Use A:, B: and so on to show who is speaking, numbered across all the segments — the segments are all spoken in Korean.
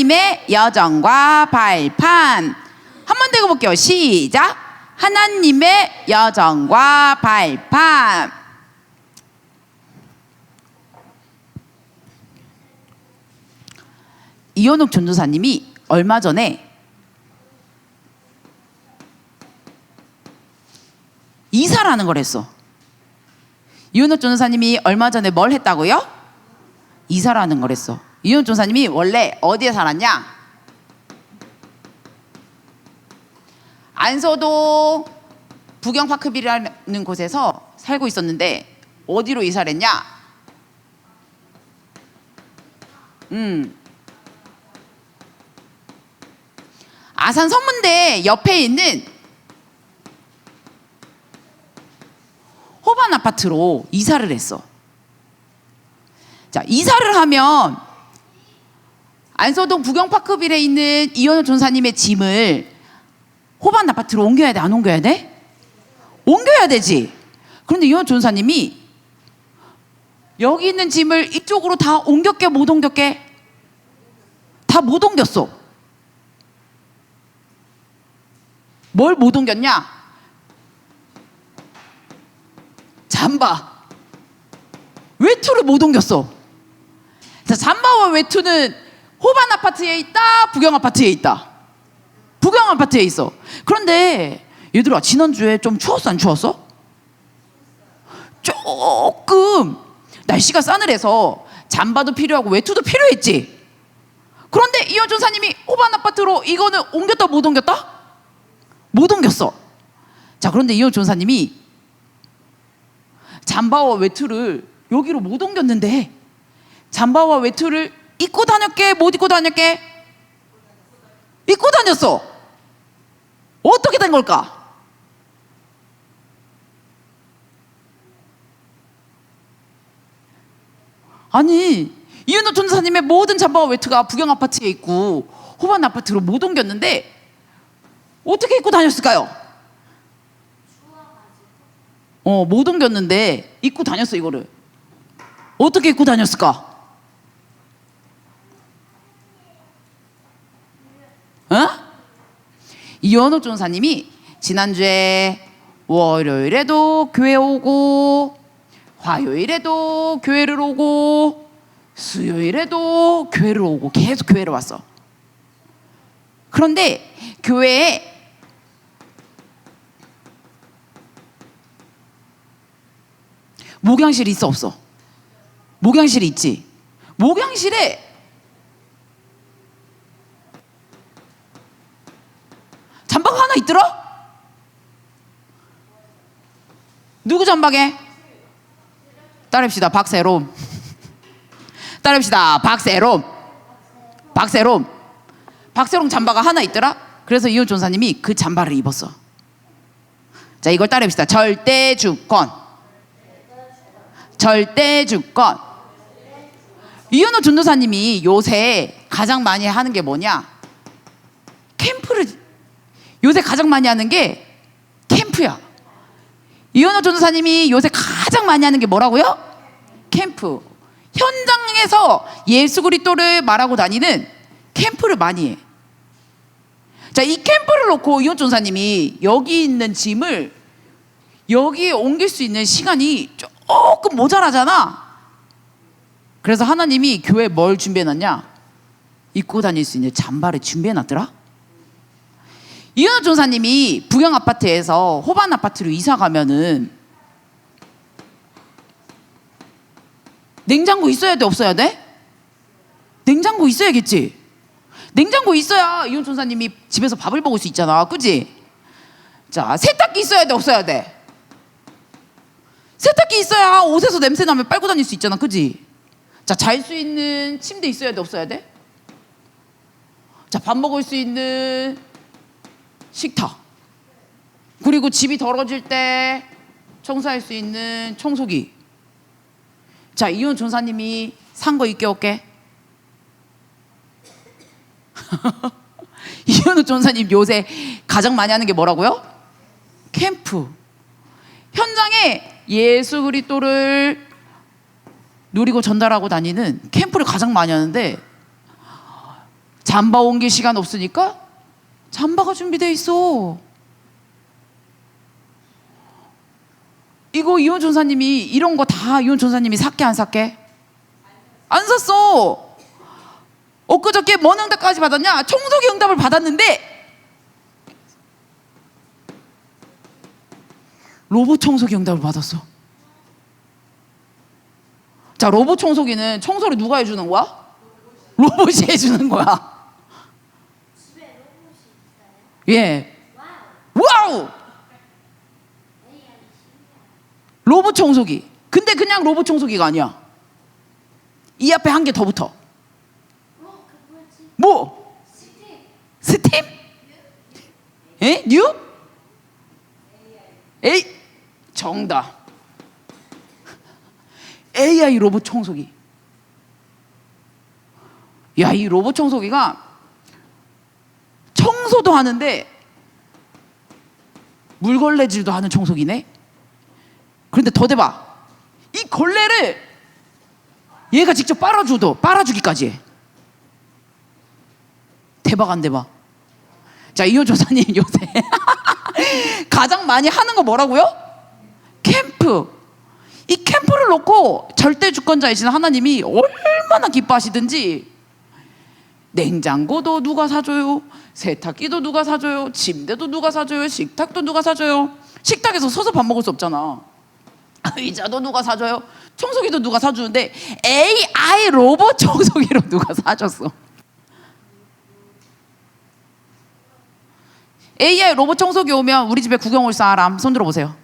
A: 하나님의 여정과 발판. 한 번 더 읽어볼게요. 시작. 하나님의 여정과 발판. 이현욱 전도사님이 얼마 전에 이사라는 걸 했어. 이현욱 전도사님이 얼마 전에 뭘 했다고요? 이사라는 걸 했어. 이현욱 전도사님이 원래 어디에 살았냐? 안서동 부경파크빌이라는 곳에서 살고 있었는데 어디로 이사를 했냐? 음. 아산 선문대 옆에 있는 호반 아파트로 이사를 했어. 자, 이사를 하면 안서동 부경파크빌에 있는 이현우 전사님의 짐을 호반 아파트로 옮겨야 돼? 안 옮겨야 돼? 옮겨야 되지. 그런데 이현우 전사님이 여기 있는 짐을 이쪽으로 다 옮겼게 못 옮겼게? 다 못 옮겼어. 뭘 못 옮겼냐? 잠바. 외투를 못 옮겼어. 자, 잠바와 외투는 호반 아파트에 있다, 부경 아파트에 있다. 부경 아파트에 있어. 그런데 얘들아, 지난주에 좀 추웠어, 안 추웠어? 조금 날씨가 싸늘해서 잠바도 필요하고 외투도 필요했지. 그런데 이현 전사님이 호반 아파트로 이거는 옮겼다 못 옮겼다? 못 옮겼어. 자, 그런데 이현 전사님이 잠바와 외투를 여기로 못 옮겼는데 잠바와 외투를 입고 다녔게 못 입고 다녔게 입고 다녔어. 어떻게 된 걸까? 아니 이은호 전사님의 모든 잠바와 외투가 부경 아파트에 있고 호반 아파트로 못 옮겼는데 어떻게 입고 다녔을까요? 어, 못 옮겼는데 입고 다녔어 이거를. 어떻게 입고 다녔을까? 어? 이현호 전사님이 지난주에 월요일에도 교회 오고 화요일에도 교회를 오고 수요일에도 교회를 오고 계속 교회를 왔어. 그런데 교회에 목양실이 있어 없어? 목양실이 있지. 목양실에 잠바가 하나 있더라? 누구 잠바게? 따릅시다. 박세롬. 따릅시다. 박세롬. 박세롬. 박세롬 잠바가 하나 있더라? 그래서 이호 전사님이 그 잠바를 입었어. 자, 이걸 따릅시다. 절대 주권. 절대 주권. 이현우 전도사님이 요새 가장 많이 하는 게 뭐냐? 캠프를 요새 가장 많이 하는 게 캠프야. 이현우 전도사님이 요새 가장 많이 하는 게 뭐라고요? 캠프. 현장에서 예수 그리스도를 말하고 다니는 캠프를 많이 해. 자, 이 캠프를 놓고 이현 전사님이 여기 있는 짐을 여기에 옮길 수 있는 시간이 조금 모자라잖아. 그래서 하나님이 교회 뭘 준비해 놨냐? 입고 다닐 수 있는 잠바를 준비해 놨더라. 이현우 전사님이 부경 아파트에서 호반 아파트로 이사 가면은 냉장고 있어야 돼 없어야 돼? 냉장고 있어야겠지. 냉장고 있어야 이현 전사님이 집에서 밥을 먹을 수 있잖아, 그지? 자 세탁기 있어야 돼 없어야 돼? 세탁기 있어야 옷에서 냄새 나면 빨고 다닐 수 있잖아, 그지? 자, 잘 수 있는 침대 있어야 돼, 없어야 돼? 자, 밥 먹을 수 있는 식탁. 그리고 집이 더러질 때 청소할 수 있는 청소기. 자, 이혼 전사님이 산 거 있게 올게. 이현우 전사님 요새 가장 많이 하는 게 뭐라고요? 캠프. 현장에 예수 그리스도를 누리고 전달하고 다니는 캠프를 가장 많이 하는데 잠바 옮길 시간 없으니까 잠바가 준비돼 있어. 이거 이혼 전사님이 이런 거 다 이혼 전사님이 샀게 안 샀게? 안 샀어. 엊그저께 뭔 응답까지 받았냐? 청소기 응답을 받았는데 로봇 청소기 응답을 받았어. 자, 로봇 청소기는 청소를 누가 해주는 거야? 로봇이 해주는 거야. 예. 와우! 로봇 청소기. 근데 그냥 로봇 청소기가 아니야. 이 앞에 한 개 더 붙어. 뭐? 스팀? 에? 뉴? 에이 정답. AI 로봇 청소기. 야, 이 로봇 청소기가 청소도 하는데 물걸레질도 하는 청소기네. 그런데 더 대박. 이 걸레를 얘가 직접 빨아줘도 빨아주기까지 해. 대박 안 대박. 자 이호 조사님 요새 가장 많이 하는 거 뭐라고요? 캠프. 이 캠프를 놓고 절대 주권자이신 하나님이 얼마나 기뻐하시든지 냉장고도 누가 사줘요? 세탁기도 누가 사줘요? 침대도 누가 사줘요? 식탁도 누가 사줘요? 식탁에서 서서 밥 먹을 수 없잖아. 의자도 누가 사줘요? 청소기도 누가 사주는데 AI 로봇 청소기로 누가 사줬어? AI 로봇 청소기 오면 우리 집에 구경 올 사람 손 들어보세요.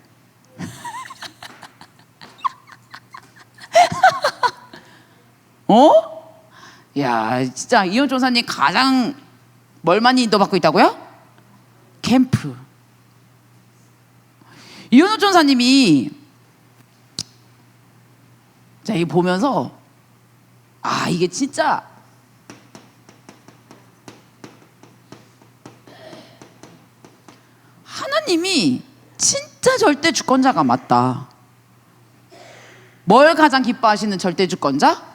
A: 어? 야, 진짜 이혼 조사님 가장 뭘 많이 인도받고 있다고요? 캠프. 이혼호 전사님이 자, 이 보면서 아, 이게 진짜 하나님이 진짜 절대 주권자가 맞다. 뭘 가장 기뻐하시는 절대 주권자?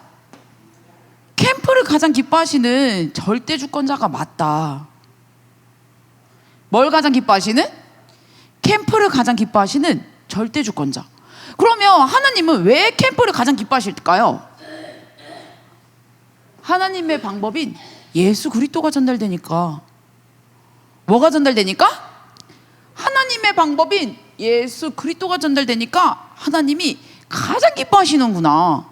A: 캠프를 가장 기뻐하시는 절대 주권자가 맞다. 뭘 가장 기뻐하시는? 캠프를 가장 기뻐하시는 절대 주권자. 그러면 하나님은 왜 캠프를 가장 기뻐하실까요? 하나님의 방법인 예수 그리스도가 전달되니까. 뭐가 전달되니까? 하나님의 방법인 예수 그리스도가 전달되니까 하나님이 가장 기뻐하시는구나.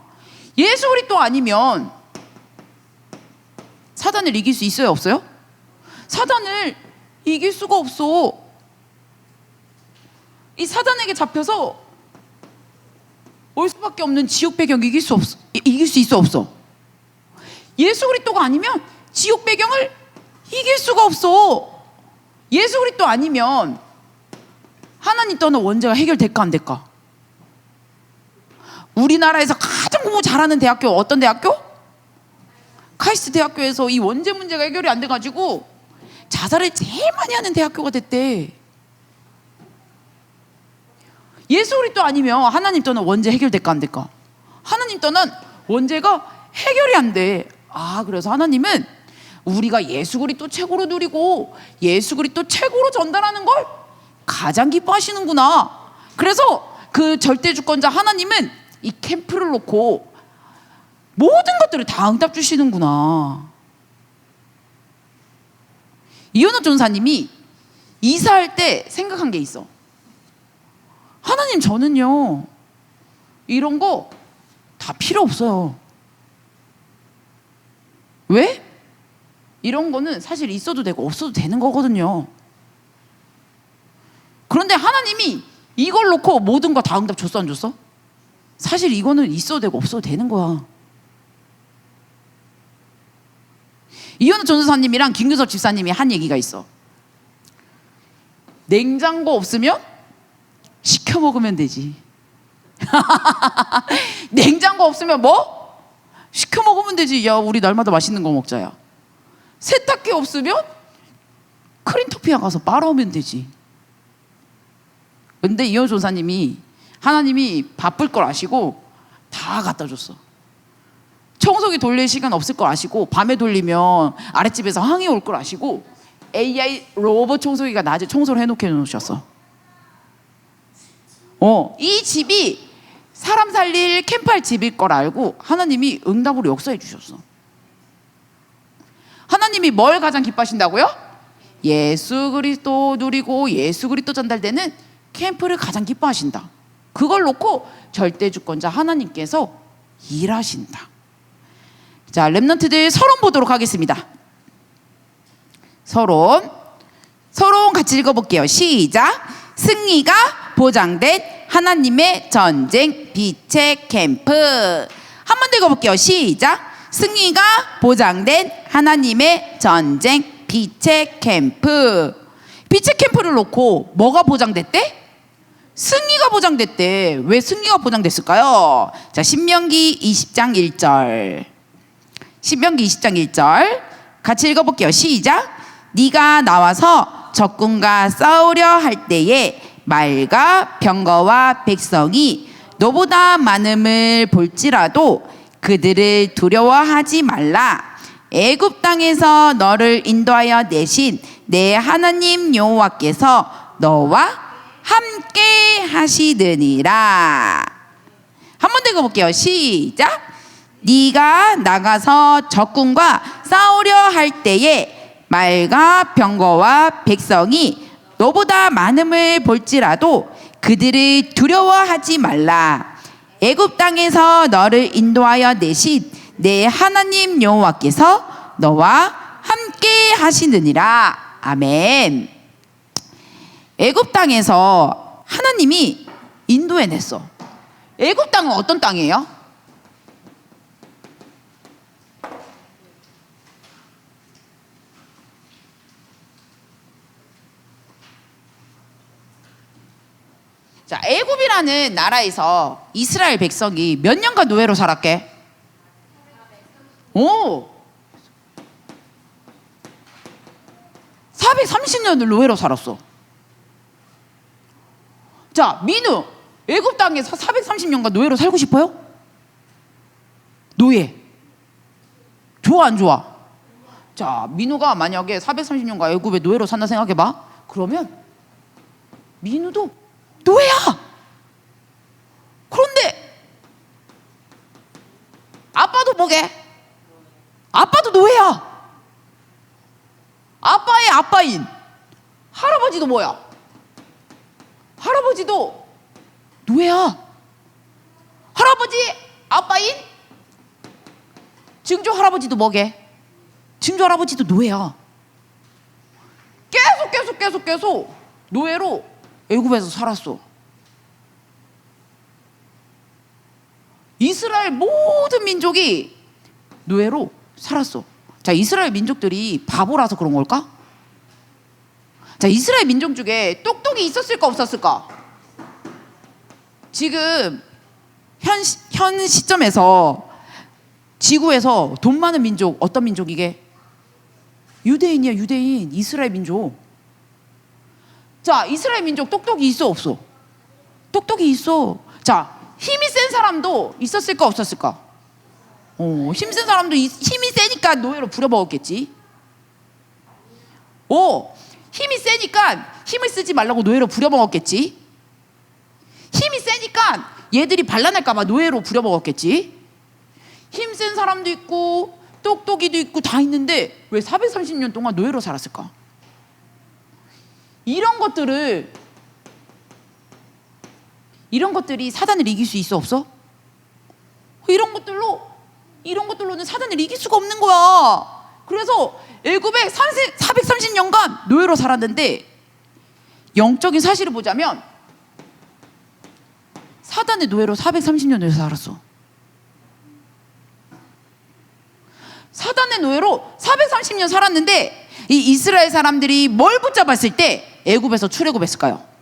A: 예수 그리스도 아니면 사단을 이길 수 있어요, 없어요? 사단을 이길 수가 없어. 이 사단에게 잡혀서 올 수밖에 없는 지옥 배경 이길 수 없, 이길 수 있어 없어. 예수 그리스도가 아니면 지옥 배경을 이길 수가 없어. 예수 그리스도 아니면 하나님 떠는 원죄가 해결될까 안 될까? 우리나라에서 가장 공부 잘하는 대학교 어떤 대학교? 카이스트 대학교에서 이 원죄 문제가 해결이 안 돼가지고 자살을 제일 많이 하는 대학교가 됐대. 예수 그리스도 아니면 하나님 떠는 원죄 해결될까 안 될까? 하나님 떠는 원죄가 해결이 안 돼. 아 그래서 하나님은 우리가 예수 그리스도 최고로 누리고 예수 그리스도 최고로 전달하는 걸 가장 기뻐하시는구나. 그래서 그 절대 주권자 하나님은 이 캠프를 놓고 모든 것들을 다 응답 주시는구나. 이현우 전사님이 이사할 때 생각한 게 있어. 하나님 저는요 이런 거 다 필요 없어요. 왜? 이런 거는 사실 있어도 되고 없어도 되는 거거든요. 그런데 하나님이 이걸 놓고 모든 거 다 응답 줬어 안 줬어? 사실 이거는 있어도 되고 없어도 되는 거야. 이현우 전도사님이랑 김규섭 집사님이 한 얘기가 있어. 냉장고 없으면 시켜 먹으면 되지. 냉장고 없으면 뭐? 시켜 먹으면 되지. 야, 우리 날마다 맛있는 거 먹자야. 세탁기 없으면 크린토피아 가서 빨아오면 되지. 근데 이현 조사님이 하나님이 바쁠 걸 아시고 다 갖다 줬어. 청소기 돌릴 시간 없을 걸 아시고 밤에 돌리면 아랫집에서 항의 올 걸 아시고 AI 로봇 청소기가 낮에 청소를 해놓게 놓으셨어. 어, 이 집이 사람 살릴 캠프할 집일 걸 알고 하나님이 응답으로 역사해 주셨어. 하나님이 뭘 가장 기뻐하신다고요? 예수 그리스도 누리고 예수 그리스도 전달되는 캠프를 가장 기뻐하신다. 그걸 놓고 절대 주권자 하나님께서 일하신다. 자, 렘넌트들 서론 보도록 하겠습니다. 서론. 서론 같이 읽어볼게요. 시작. 승리가 보장된 하나님의 전쟁 빛의 캠프. 한 번 더 읽어볼게요. 시작. 승리가 보장된 하나님의 전쟁 빛의 캠프. 빛의 캠프를 놓고 뭐가 보장됐대? 승리가 보장됐대. 왜 승리가 보장됐을까요? 자, 신명기 20장 1절. 신명기 20장 1절. 같이 읽어볼게요. 시작. 네가 나와서 적군과 싸우려 할 때에 말과 병거와 백성이 너보다 많음을 볼지라도 그들을 두려워하지 말라. 애굽 땅에서 너를 인도하여 내신 내 하나님 여호와께서 너와 함께 하시느니라. 한 번 더 읽어볼게요. 시작. 네가 나가서 적군과 싸우려 할 때에 말과 병거와 백성이 너보다 많음을 볼지라도 그들을 두려워하지 말라. 애굽 땅에서 너를 인도하여 내신 내 하나님 여호와께서 너와 함께 하시느니라. 아멘. 애굽 땅에서 하나님이 인도해 냈어. 애굽 땅은 어떤 땅이에요? 자, 애굽이라는 나라에서 이스라엘 백성이 몇 년간 노예로 살았게? 오! 430년을 노예로 살았어. 자, 민우, 애굽 땅에서 430년간 노예로 살고 싶어요? 노예. 좋아 안 좋아? 자, 민우가 만약에 430년간 애굽에 노예로 산다 생각해 봐. 그러면 민우도 노예야. 그런데 뭐게? 아빠도 노예야. 아빠의 아빠인 할아버지도 뭐야? 할아버지도 노예야. 할아버지 아빠인 증조 할아버지도 뭐게? 증조 할아버지도 노예야. 계속 계속 계속 계속 노예로 애굽에서 살았어. 이스라엘 모든 민족이 노예로 살았어. 자, 이스라엘 민족들이 바보라서 그런 걸까? 자, 이스라엘 민족 중에 똑똑이 있었을까 없었을까? 지금 현, 시- 현 시점에서 지구에서 돈 많은 민족 어떤 민족이게? 유대인이야, 유대인. 이스라엘 민족. 자, 이스라엘 민족 똑똑이 있어 없어? 똑똑이 있어. 자, 힘이 센 사람도 있었을까 없었을까? 어, 힘센 사람도 이- 힘이 세니까 노예로 부려먹었겠지. 오, 힘이 세니까 힘을 쓰지 말라고 노예로 부려먹었겠지. 힘이 세니까 얘들이 반란할까봐 노예로 부려먹었겠지. 힘센 사람도 있고 똑똑이도 있고 다 있는데 왜 430년 동안 노예로 살았을까? 이런 것들을 이런 것들이 사단을 이길 수 있어 없어? 이런 것들로 이런 것들로는 사단을 이길 수가 없는 거야. 그래서 애굽에 430년간 노예로 살았는데 영적인 사실을 보자면 사단의 노예로 430년을 살았어. 사단의 노예로 430년 살았는데 이 이스라엘 사람들이 뭘 붙잡았을 때 애굽에서 출애굽했을까요?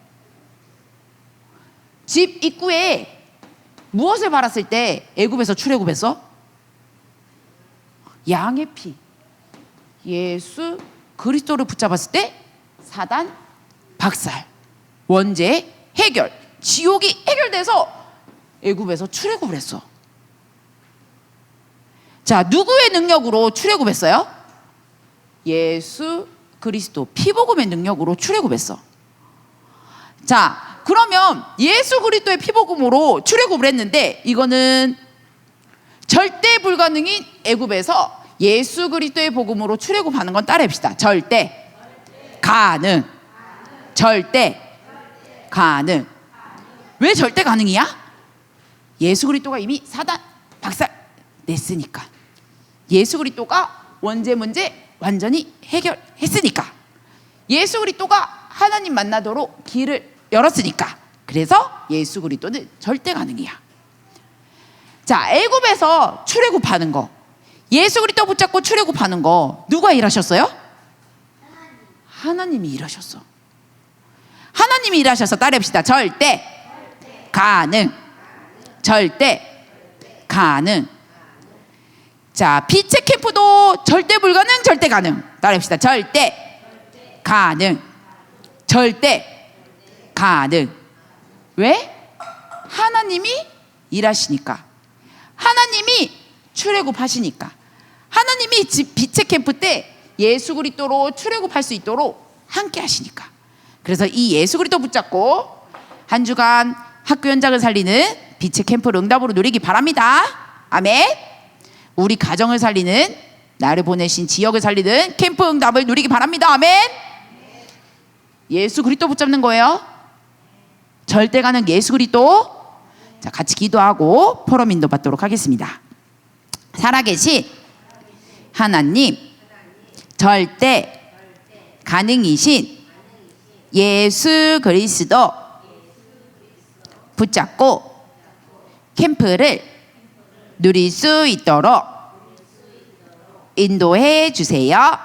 A: 집 입구에 무엇을 바랐을 때 애굽에서 출애굽했어? 양의 피. 예수 그리스도를 붙잡았을 때 사단 박살, 원죄 해결, 지옥이 해결돼서 애굽에서 출애굽을 했어. 자, 누구의 능력으로 출애굽했어요? 예수 그리스도 피복음의 능력으로 출애굽했어. 자, 그러면 예수 그리스도의 피복음으로 출애굽을 했는데 이거는 절대 불가능인 애굽에서 예수 그리스도의 복음으로 출애굽하는 건 따라합시다. 절대 가능. 절대 가능. 왜 절대 가능이야? 예수 그리스도가 이미 사단 박살 냈으니까. 예수 그리스도가 원죄 문제 완전히 해결했으니까. 예수 그리스도가 하나님 만나도록 길을 열었으니까. 그래서 예수 그리스도는 절대 가능이야. 자, 애굽에서 출애굽하는 거. 예수 그리스도 붙잡고 출애굽하는 거 누가 일하셨어요? 하나님이 일하셨어. 하나님이 일하셔서 따라합시다. 절대 가능. 절대 가능. 자, 빛의 캠프도 절대 불가능, 절대 가능. 따라합시다. 절대 가능. 절대 가능. 왜? 하나님이 일하시니까. 하나님이 출애굽하시니까. 하나님이 집- 빛의 캠프 때 예수 그리스도로 출애굽할 수 있도록 함께 하시니까. 그래서 이 예수 그리스도 붙잡고 한 주간 학교 현장을 살리는 빛의 캠프를 응답으로 누리기 바랍니다. 아멘. 우리 가정을 살리는 나를 보내신 지역을 살리는 캠프 응답을 누리기 바랍니다. 아멘. 예수 그리스도 붙잡는 거예요. 절대 가는 예수 그리스도. 자, 같이 기도하고 포럼 인도 받도록 하겠습니다. 살아계신 하나님, 절대 가능이신 예수 그리스도 붙잡고 캠프를 누릴 수 있도록 인도해 주세요.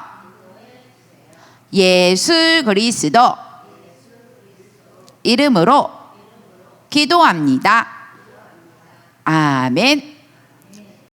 A: 예수 그리스도 이름으로 기도합니다. 아멘.